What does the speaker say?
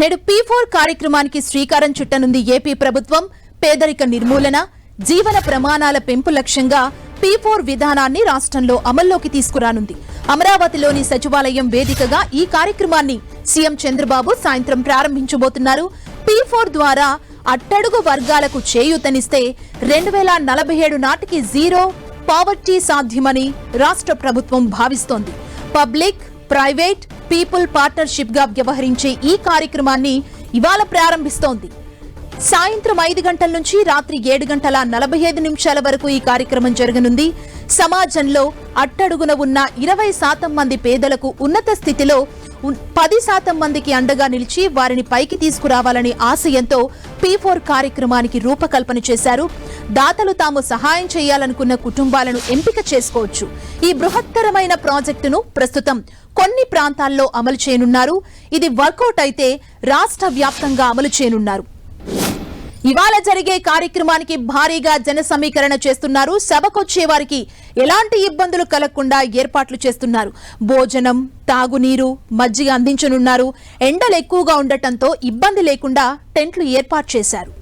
నేడు P four కార్యక్రమానికి శ్రీకారం చుట్టనుంది ఏపీ ప్రభుత్వం. పేదరిక నిర్మూలన జీవన ప్రమాణాల పెంపు లక్ష్యంగా పీ ఫోర్ విధానాన్ని రాష్ట్రంలో అమల్లోకి తీసుకురానుంది. అమరావతిలోని సచివాలయం వేదికగా ఈ కార్యక్రమాన్ని సీఎం చంద్రబాబు సాయంత్రం ప్రారంభించబోతున్నారు. పీ ఫోర్ ద్వారా అట్టడుగు వర్గాలకు చేయూతనిస్తే రెండు వేల నలభై ఏడు నాటికి జీరో పావర్టీ సాధ్యమని రాష్ట్ర ప్రభుత్వం భావిస్తోంది. పబ్లిక్ ప్రైవేట్ పీపుల్ పార్ట్నర్షిప్గా వ్యవహరించే ఈ కార్యక్రమాన్ని ఇవాళ ప్రారంభిస్తోంది. సాయంత్రం ఐదు గంటల నుంచి రాత్రి ఏడు గంటల నలభై ఐదు నిమిషాల వరకు ఈ కార్యక్రమం జరగనుంది. సమాజంలో అట్టడుగున ఉన్న ఇరవై శాతం మంది పేదలకు ఉన్నత స్థితిలో పది శాతం మందికి అండగా నిలిచి వారిని పైకి తీసుకురావాలని ఆశయంతో పీ ఫోర్ కార్యక్రమానికి రూపకల్పన చేశారు. దాతలు తాము సహాయం చేయాలనుకున్న కుటుంబాలను ఎంపిక చేసుకోవచ్చు. ఈ బృహత్తరమైన ప్రాజెక్టును ప్రస్తుతం కొన్ని ప్రాంతాల్లో అమలు చేయనున్నారు. ఇది వర్కౌట్ అయితే రాష్ట్ర వ్యాప్తంగా అమలు చేయనున్నారు. ఇవాళ జరిగే కార్యక్రమానికి భారీగా జన సమీకరణ చేస్తున్నారు. సభకొచ్చే వారికి ఎలాంటి ఇబ్బందులు కలగకుండా ఏర్పాట్లు చేస్తున్నారు. భోజనం తాగునీరు మజ్జిగ అందించనున్నారు. ఎండలు ఎక్కువగా ఉండటంతో ఇబ్బంది లేకుండా టెంట్లు ఏర్పాటు చేశారు.